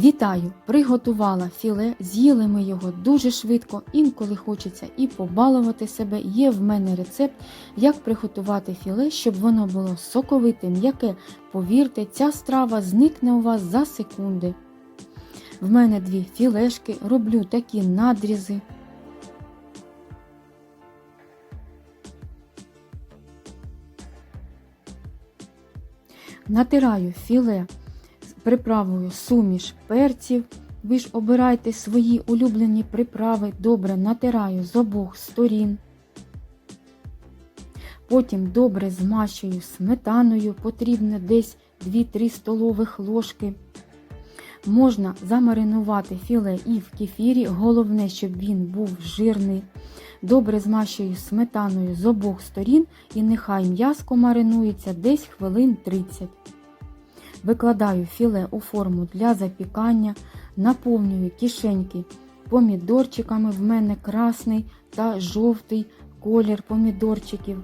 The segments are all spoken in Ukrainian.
Вітаю! Приготувала філе, з'їли ми його дуже швидко, інколи хочеться і побалувати себе. Є в мене рецепт, як приготувати філе, щоб воно було соковите, м'яке. Повірте, ця страва зникне у вас за секунди. В мене дві філешки, роблю такі надрізи. Натираю філе приправою суміш перців. Ви ж обирайте свої улюблені приправи, добре натираю з обох сторін. Потім добре змащую сметаною, потрібно десь 2-3 столових ложки. Можна замаринувати філе і в кефірі, головне, щоб він був жирний. Добре змащую сметаною з обох сторін і нехай м'яско маринується десь хвилин 30. Викладаю філе у форму для запікання, наповнюю кишеньки помідорчиками. В мене красний та жовтий колір помідорчиків.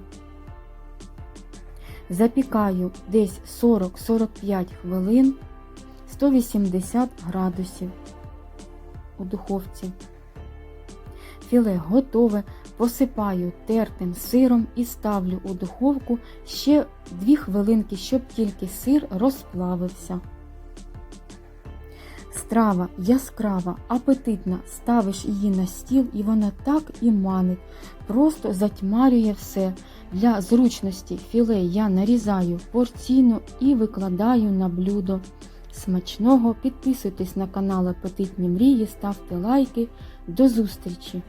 Запікаю десь 40-45 хвилин 180 градусів у духовці. Філе готове, посипаю тертим сиром і ставлю у духовку ще 2 хвилинки, щоб тільки сир розплавився. Страва яскрава, апетитна, ставиш її на стіл і вона так і манить, просто затьмарює все. Для зручності філе я нарізаю порційно і викладаю на блюдо. Смачного підписуйтесь на канал Апетитні Мрії, ставте лайки. До зустрічі!